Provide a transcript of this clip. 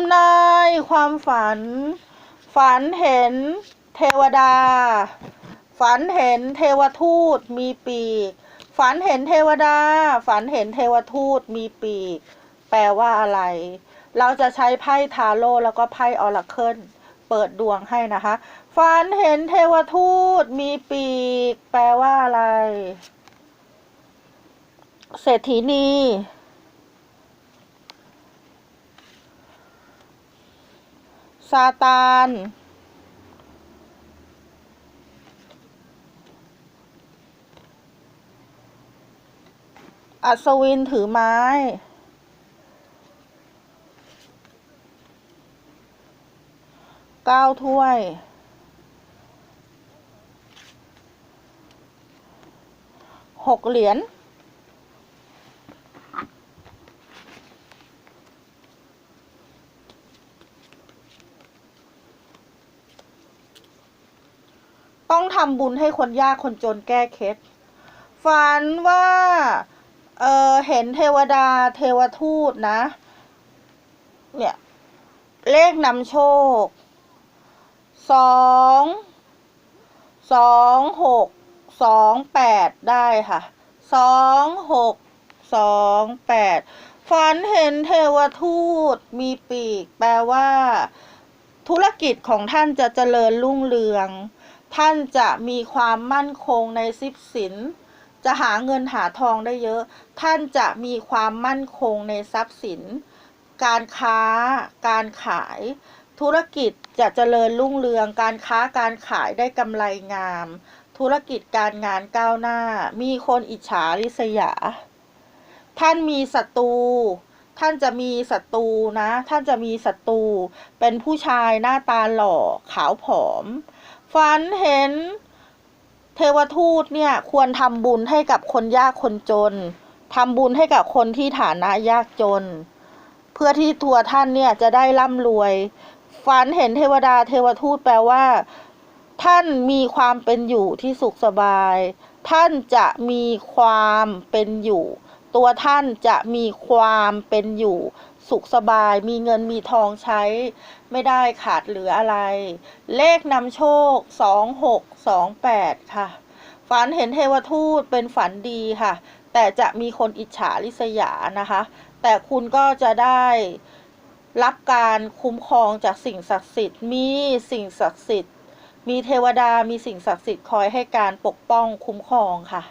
ำนายความฝัน ฝันเห็นเทวดา ฝันเห็นเทวทูตมีปีก ฝันเห็นเทวดา ฝันเห็นเทวทูตมีปีก แปลว่าอะไร เราจะใช้ไพ่ทาโร่แล้วก็ไพ่ออราเคิลเปิดดวงให้นะคะ ฝันเห็นเทวทูตมีปีก แปลว่าอะไร เศรษฐีนี ซาตานอัศวินถือไม้ เก้าถ้วย หกเหรียญ ต้องทำบุญให้คนยากคนจนแก้เคล็ดฝันว่าเออเห็นเทวดาเทวทูตนะ เนี่ยเลขนำโชคสองสองหกสองแปดได้ค่ะสองหกสองแปดฝันเห็นเทวทูตมีปีก แปลว่า ธุรกิจของท่านจะเจริญรุ่งเรือง ท่านจะมีความมั่นคงในทรัพย์สิน จะหาเงินหาทองได้เยอะ ท่านจะมีความมั่นคงในทรัพย์สิน การค้า การขาย ธุรกิจจะเจริญรุ่งเรือง การค้าการขายได้กำไรงาม ธุรกิจการงานก้าวหน้า มีคนอิจฉาริษยา ท่านมีศัตรูท่านจะมีศัตรูนะ ท่านจะมีศัตรู เป็นผู้ชายหน้าตาหล่อขาวผอม ฝันเห็นเทวทูตเนี่ยควรทำบุญให้กับคนยากคนจนทำบุญให้กับคนที่ฐานะยากจน เพื่อที่ตัวท่านเนี่ยจะได้ร่ำรวย ฝันเห็นเทวดาเทวทูตแปลว่า ท่านมีความเป็นอยู่ที่สุขสบาย ท่านจะมีความเป็นอยู่ ตัวท่านจะมีความเป็นอยู่ สุขสบาย มีเงินมีทองใช้ ไม่ได้ขาดเหลืออะไร เลขนำโชคสองหกสองแปดค่ะ ฝันเห็นเทวทูตเป็นฝันดีค่ะ แต่จะมีคนอิจฉาริษยานะคะ แต่คุณก็จะได้รับการคุ้มครองจากสิ่งศักดิ์สิทธิ์ มีสิ่งศักดิ์สิทธิ์ มีเทวดา มีสิ่งศักดิ์สิทธิ์คอยให้การปกป้องคุ้มครองค่ะ